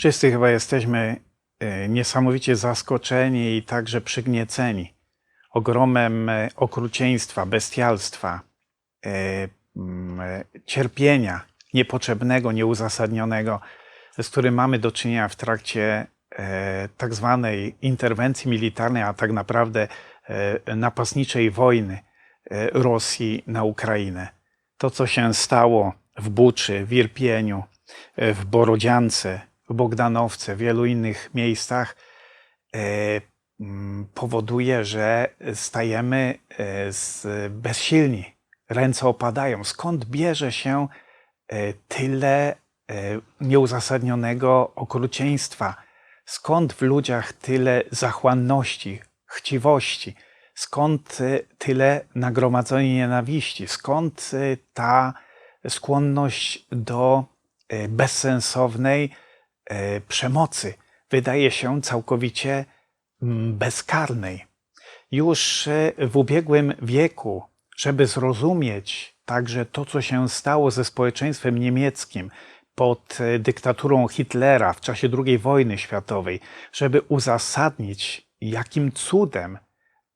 Wszyscy chyba jesteśmy e, niesamowicie zaskoczeni i także przygnieceni ogromem e, okrucieństwa, bestialstwa, e, cierpienia niepotrzebnego, nieuzasadnionego, z którym mamy do czynienia w trakcie tak zwanej interwencji militarnej, a tak naprawdę napastniczej wojny Rosji na Ukrainę. To, co się stało w Buczy, w Irpieniu, w Borodziance, w Bogdanowce, w wielu innych miejscach, e, mm, powoduje, że stajemy e, bezsilni. Ręce opadają. Skąd bierze się e, tyle nieuzasadnionego okrucieństwa? Skąd w ludziach tyle zachłanności, chciwości? Skąd tyle nagromadzenia nienawiści? Skąd ta skłonność do bezsensownej przemocy? Wydaje się całkowicie mm, bezkarnej. Już e, w ubiegłym wieku, żeby zrozumieć także to, co się stało ze społeczeństwem niemieckim pod e, dyktaturą Hitlera w czasie II wojny światowej, żeby uzasadnić, jakim cudem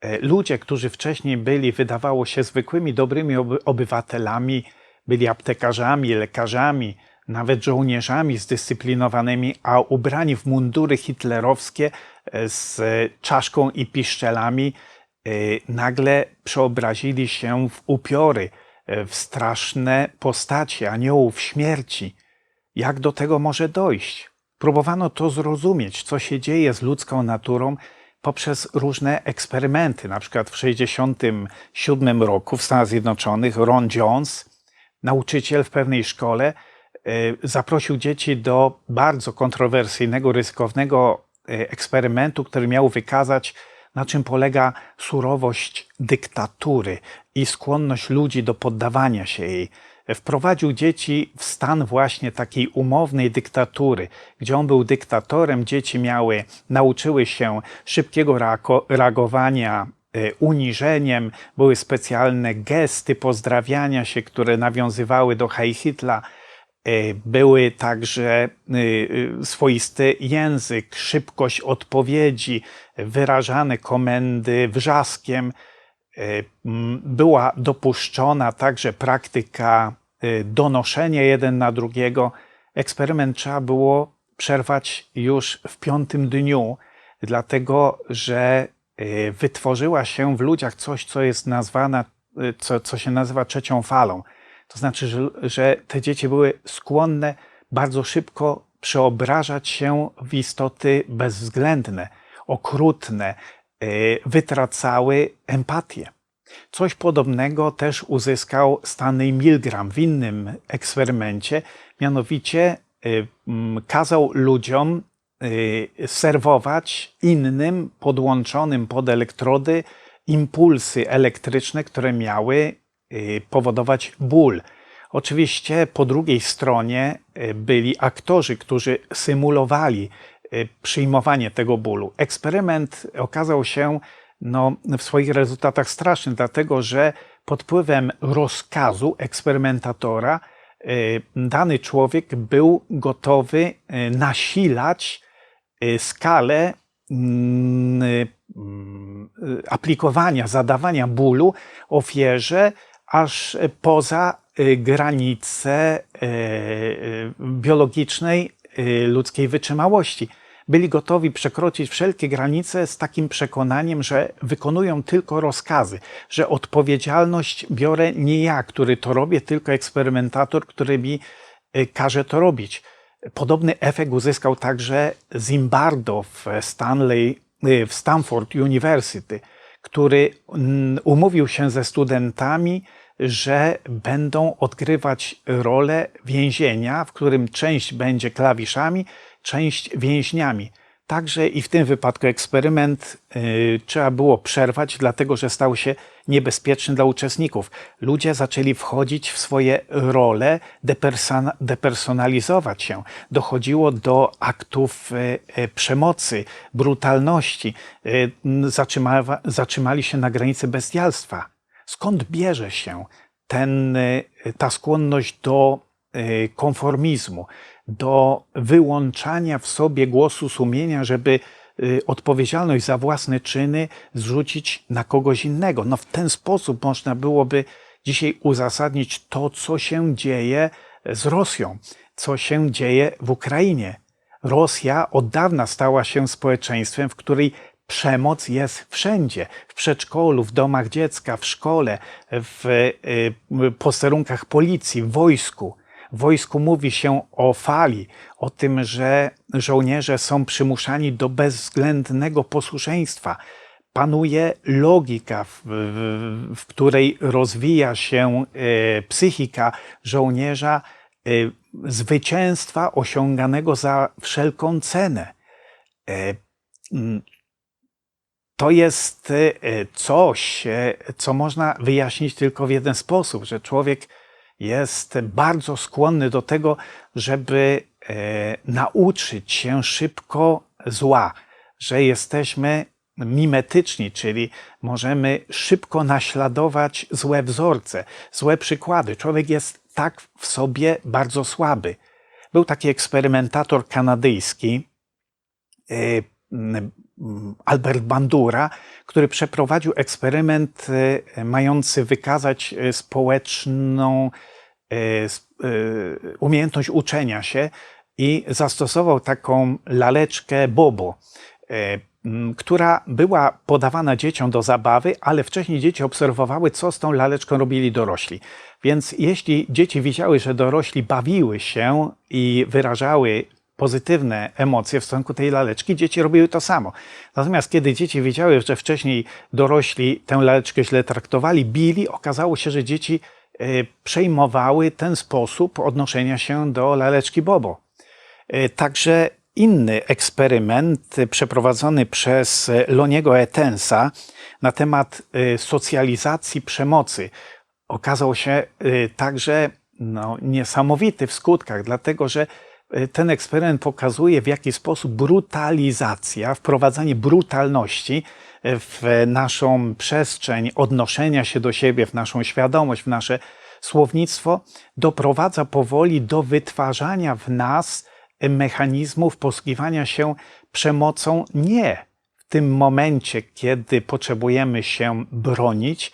e, ludzie, którzy wcześniej byli, wydawało się, zwykłymi, dobrymi oby- obywatelami, byli aptekarzami, lekarzami, nawet żołnierzami zdyscyplinowanymi, a ubrani w mundury hitlerowskie e, z czaszką i piszczelami, e, nagle przeobrazili się w upiory, e, w straszne postacie aniołów śmierci. Jak do tego może dojść? Próbowano to zrozumieć, co się dzieje z ludzką naturą poprzez różne eksperymenty. Na przykład w 1967 roku w Stanach Zjednoczonych Ron Jones, nauczyciel w pewnej szkole, zaprosił dzieci do bardzo kontrowersyjnego, ryzykownego e, eksperymentu, który miał wykazać, na czym polega surowość dyktatury i skłonność ludzi do poddawania się jej. Wprowadził dzieci w stan właśnie takiej umownej dyktatury, gdzie on był dyktatorem, dzieci miały, nauczyły się szybkiego reagowania e, uniżeniem, były specjalne gesty pozdrawiania się, które nawiązywały do Heil Hitla. E, Były także y, y, swoisty język, szybkość odpowiedzi, wyrażane komendy wrzaskiem. E, Była dopuszczona także praktyka donoszenia jeden na drugiego. Eksperyment trzeba było przerwać już w piątym dniu, dlatego że wytworzyła się w ludziach coś, co jest nazwane, y, co, co się nazywa trzecią falą. To znaczy, że, że te dzieci były skłonne bardzo szybko przeobrażać się w istoty bezwzględne, okrutne, y, wytracały empatię. Coś podobnego też uzyskał Stanley Milgram w innym eksperymencie, mianowicie y, kazał ludziom y, serwować innym podłączonym pod elektrody impulsy elektryczne, które miały powodować ból. Oczywiście po drugiej stronie y, byli aktorzy, którzy symulowali y, przyjmowanie tego bólu. Eksperyment okazał się no, w swoich rezultatach straszny, dlatego że pod wpływem rozkazu eksperymentatora y, dany człowiek był gotowy y, nasilać y, skalę mm, y, mm, y, aplikowania, zadawania bólu ofierze aż poza y, granice y, y, biologicznej ludzkiej wytrzymałości. Byli gotowi przekroczyć wszelkie granice z takim przekonaniem, że wykonują tylko rozkazy, że odpowiedzialność biorę nie ja, który to robię, tylko eksperymentator, który mi każe to robić. Podobny efekt uzyskał także Zimbardo w Stanley, w Stanford University, który mm, umówił się ze studentami, że będą odgrywać rolę więzienia, w którym część będzie klawiszami, część więźniami. Także i w tym wypadku eksperyment y, trzeba było przerwać, dlatego że stał się niebezpieczny dla uczestników. Ludzie zaczęli wchodzić w swoje role, depersona- depersonalizować się. Dochodziło do aktów y, y, przemocy, brutalności. Y, zatrzyma- zatrzymali się na granicy bestialstwa. Skąd bierze się ten, y, ta skłonność do y, konformizmu, do wyłączania w sobie głosu sumienia, żeby y, odpowiedzialność za własne czyny zrzucić na kogoś innego. No w ten sposób można byłoby dzisiaj uzasadnić to, co się dzieje z Rosją, co się dzieje w Ukrainie. Rosja od dawna stała się społeczeństwem, w której przemoc jest wszędzie. W przedszkolu, w domach dziecka, w szkole, w y, posterunkach policji, w wojsku. W wojsku mówi się o fali, o tym, że żołnierze są przymuszani do bezwzględnego posłuszeństwa. Panuje logika, w, w, w której rozwija się y, psychika żołnierza, y, zwycięstwa osiąganego za wszelką cenę. To jest e, coś, e, co można wyjaśnić tylko w jeden sposób, że człowiek jest bardzo skłonny do tego, żeby e, nauczyć się szybko zła, że jesteśmy mimetyczni, czyli możemy szybko naśladować złe wzorce, złe przykłady. Człowiek jest tak w sobie bardzo słaby. Był taki eksperymentator kanadyjski, Albert Bandura, który przeprowadził eksperyment e, mający wykazać e, społeczną e, umiejętność uczenia się i zastosował taką laleczkę Bobo, która była podawana dzieciom do zabawy, ale wcześniej dzieci obserwowały, co z tą laleczką robili dorośli. Więc jeśli dzieci widziały, że dorośli bawiły się i wyrażały pozytywne emocje w stosunku tej laleczki, dzieci robiły to samo. Natomiast kiedy dzieci wiedziały, że wcześniej dorośli tę laleczkę źle traktowali, bili, okazało się, że dzieci e, przejmowały ten sposób odnoszenia się do laleczki Bobo. E, także inny eksperyment przeprowadzony przez Loniego Etensa na temat e, socjalizacji przemocy okazał się także no, niesamowity w skutkach, dlatego że ten eksperyment pokazuje, w jaki sposób brutalizacja, wprowadzanie brutalności w naszą przestrzeń odnoszenia się do siebie, w naszą świadomość, w nasze słownictwo, doprowadza powoli do wytwarzania w nas mechanizmów posługiwania się przemocą nie w tym momencie, kiedy potrzebujemy się bronić,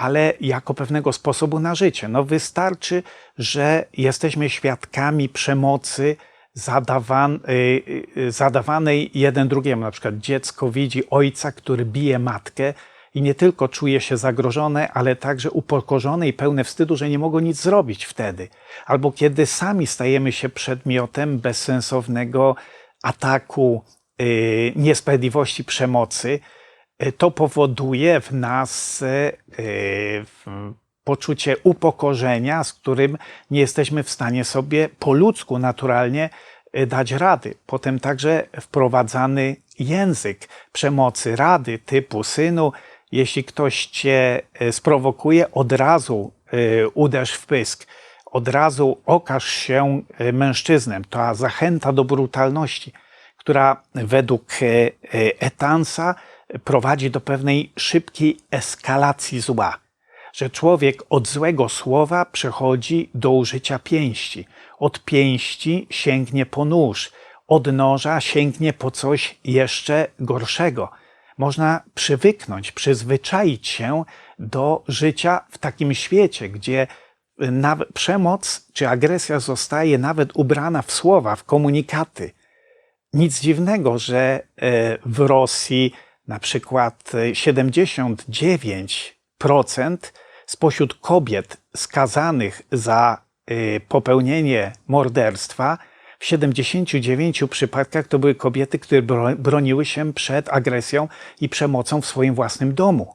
ale jako pewnego sposobu na życie. No wystarczy, że jesteśmy świadkami przemocy zadawan, y, y, zadawanej jeden drugiemu. Na przykład dziecko widzi ojca, który bije matkę i nie tylko czuje się zagrożone, ale także upokorzone i pełne wstydu, że nie mogą nic zrobić wtedy. Albo kiedy sami stajemy się przedmiotem bezsensownego ataku, yy, niesprawiedliwości, przemocy, to powoduje w nas e, poczucie upokorzenia, z którym nie jesteśmy w stanie sobie po ludzku naturalnie e, dać rady. Potem także wprowadzany język przemocy, rady typu synu, jeśli ktoś cię sprowokuje, od razu uderz w pysk, od razu okaż się mężczyznem. To zachęta do brutalności, która według Etansa prowadzi do pewnej szybkiej eskalacji zła, że człowiek od złego słowa przechodzi do użycia pięści. Od pięści sięgnie po nóż, od noża sięgnie po coś jeszcze gorszego. Można przywyknąć, przyzwyczaić się do życia w takim świecie, gdzie przemoc czy agresja zostaje nawet ubrana w słowa, w komunikaty. Nic dziwnego, że e, w Rosji na przykład 79% spośród kobiet skazanych za y, popełnienie morderstwa, w 79 przypadkach to były kobiety, które broniły się przed agresją i przemocą w swoim własnym domu.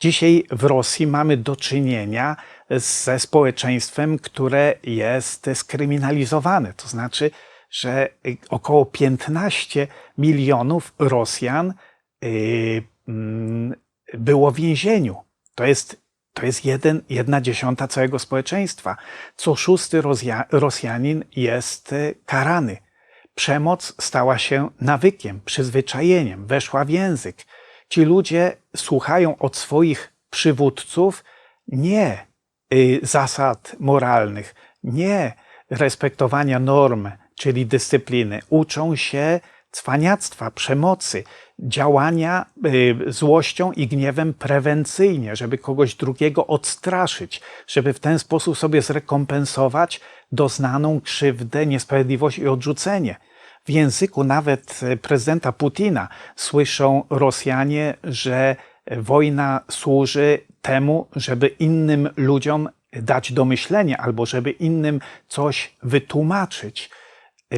Dzisiaj w Rosji mamy do czynienia ze społeczeństwem, które jest skryminalizowane. To znaczy, że około 15 milionów Rosjan było w więzieniu. To jest, to jest jeden, jedna dziesiąta całego społeczeństwa. Co szósty Rosjanin jest y, karany. Przemoc stała się nawykiem, przyzwyczajeniem, weszła w język. Ci ludzie słuchają od swoich przywódców nie y, zasad moralnych, nie respektowania norm, czyli dyscypliny. Uczą się cwaniactwa, przemocy, działania y, złością i gniewem prewencyjnie, żeby kogoś drugiego odstraszyć, żeby w ten sposób sobie zrekompensować doznaną krzywdę, niesprawiedliwość i odrzucenie. W języku nawet prezydenta Putina słyszą Rosjanie, że wojna służy temu, żeby innym ludziom dać do myślenia albo żeby innym coś wytłumaczyć.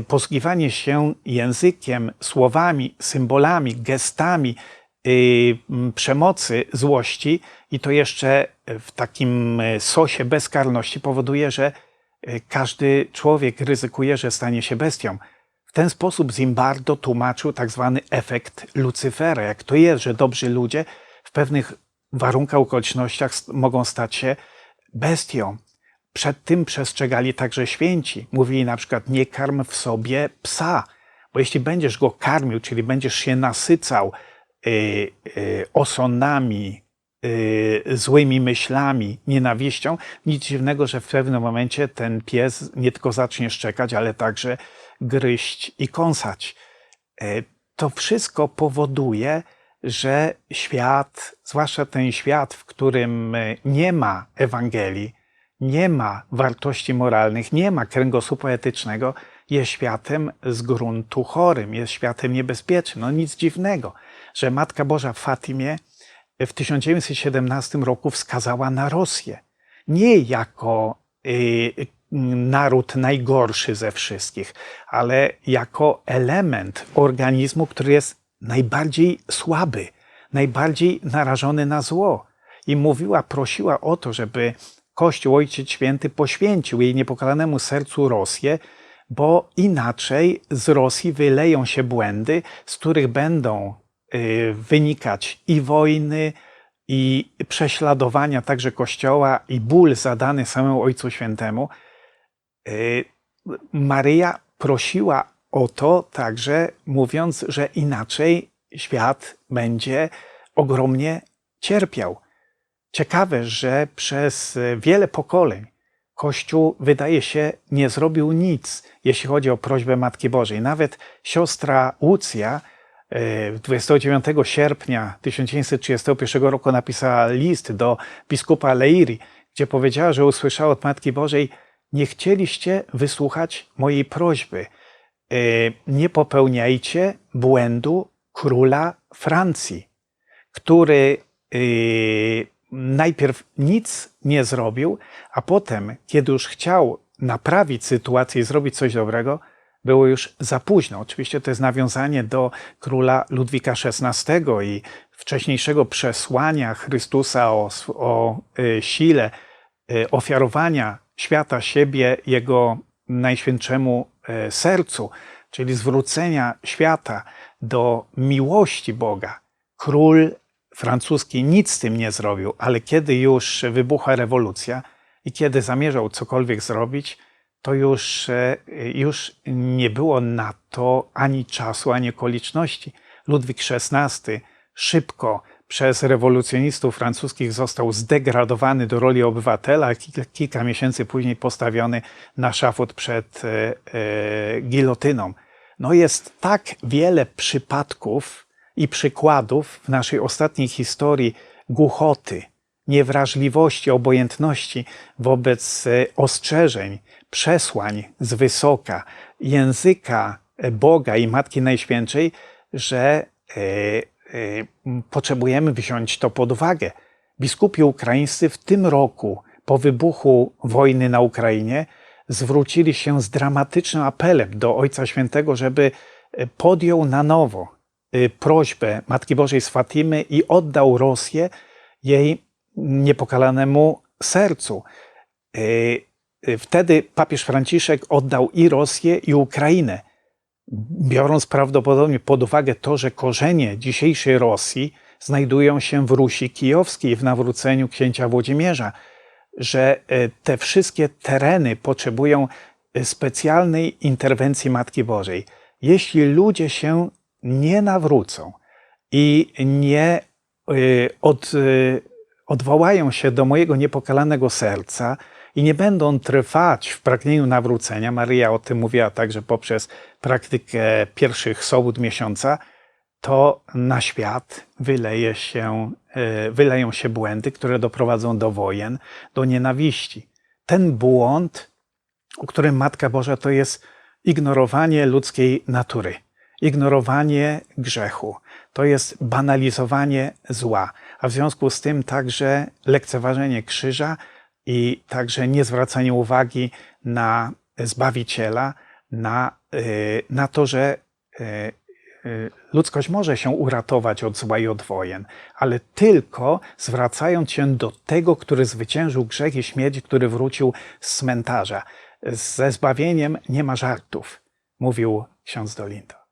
Posługiwanie się językiem, słowami, symbolami, gestami yy, przemocy, złości i to jeszcze w takim sosie bezkarności powoduje, że każdy człowiek ryzykuje, że stanie się bestią. W ten sposób Zimbardo tłumaczył tak zwany efekt Lucyfera. Jak to jest, że dobrzy ludzie w pewnych warunkach, okolicznościach mogą stać się bestią. Przed tym przestrzegali także święci. Mówili na przykład, nie karm w sobie psa, bo jeśli będziesz go karmił, czyli będziesz się nasycał y, y, osonami, y, złymi myślami, nienawiścią, nic dziwnego, że w pewnym momencie ten pies nie tylko zacznie szczekać, ale także gryźć i kąsać. To wszystko powoduje, że świat, zwłaszcza ten świat, w którym nie ma Ewangelii, nie ma wartości moralnych, nie ma kręgosłupa etycznego, jest światem z gruntu chorym, jest światem niebezpiecznym. No nic dziwnego, że Matka Boża w Fatimie w 1917 roku wskazała na Rosję. Nie jako y, naród najgorszy ze wszystkich, ale jako element organizmu, który jest najbardziej słaby, najbardziej narażony na zło. I mówiła, prosiła o to, żeby Kościół Ojciec Święty poświęcił jej niepokalanemu sercu Rosję, bo inaczej z Rosji wyleją się błędy, z których będą y, wynikać i wojny, i prześladowania także Kościoła, i ból zadany samemu Ojcu Świętemu. Y, Maryja prosiła o to także, mówiąc, że inaczej świat będzie ogromnie cierpiał. Ciekawe, że przez wiele pokoleń Kościół, wydaje się, nie zrobił nic, jeśli chodzi o prośbę Matki Bożej. Nawet siostra Łucja 29 e, sierpnia 1931 roku napisała list do biskupa Leiri, gdzie powiedziała, że usłyszała od Matki Bożej: Nie chcieliście wysłuchać mojej prośby. E, nie popełniajcie błędu króla Francji, który e, najpierw nic nie zrobił, a potem, kiedy już chciał naprawić sytuację i zrobić coś dobrego, było już za późno. Oczywiście to jest nawiązanie do króla Ludwika XVI i wcześniejszego przesłania Chrystusa o, o y, sile y, ofiarowania świata siebie jego najświętszemu y, sercu, czyli zwrócenia świata do miłości Boga. Król francuski nic z tym nie zrobił, ale kiedy już wybuchła rewolucja i kiedy zamierzał cokolwiek zrobić, to już, e, już nie było na to ani czasu, ani okoliczności. Ludwik XVI szybko przez rewolucjonistów francuskich został zdegradowany do roli obywatela, kilka miesięcy później postawiony na szafot przed e, e, gilotyną. No jest tak wiele przypadków, i przykładów w naszej ostatniej historii głuchoty, niewrażliwości, obojętności wobec e, ostrzeżeń, przesłań z wysoka, języka e, Boga i Matki Najświętszej, że e, potrzebujemy wziąć to pod uwagę. Biskupi ukraińscy w tym roku, po wybuchu wojny na Ukrainie, zwrócili się z dramatycznym apelem do Ojca Świętego, żeby podjął na nowo prośbę Matki Bożej z Fatimy i oddał Rosję jej niepokalanemu sercu. Y, y, wtedy papież Franciszek oddał i Rosję, i Ukrainę, biorąc prawdopodobnie pod uwagę to, że korzenie dzisiejszej Rosji znajdują się w Rusi Kijowskiej, w nawróceniu księcia Włodzimierza, że te wszystkie tereny potrzebują specjalnej interwencji Matki Bożej. Jeśli ludzie się nie nawrócą i nie y, od, y, odwołają się do mojego niepokalanego serca, i nie będą trwać w pragnieniu nawrócenia, Maryja o tym mówiła także poprzez praktykę pierwszych sobót miesiąca, to na świat wyleje się, e, wyleją się błędy, które doprowadzą do wojen, do nienawiści. Ten błąd, o którym Matka Boża to jest ignorowanie ludzkiej natury, ignorowanie grzechu, to jest banalizowanie zła, a w związku z tym także lekceważenie krzyża i także niezwracanie uwagi na Zbawiciela, na, y, na to, że y, y, ludzkość może się uratować od zła i od wojen, ale tylko zwracając się do tego, który zwyciężył grzech i śmierć, który wrócił z cmentarza. Ze zbawieniem nie ma żartów, mówił ksiądz Dolindo.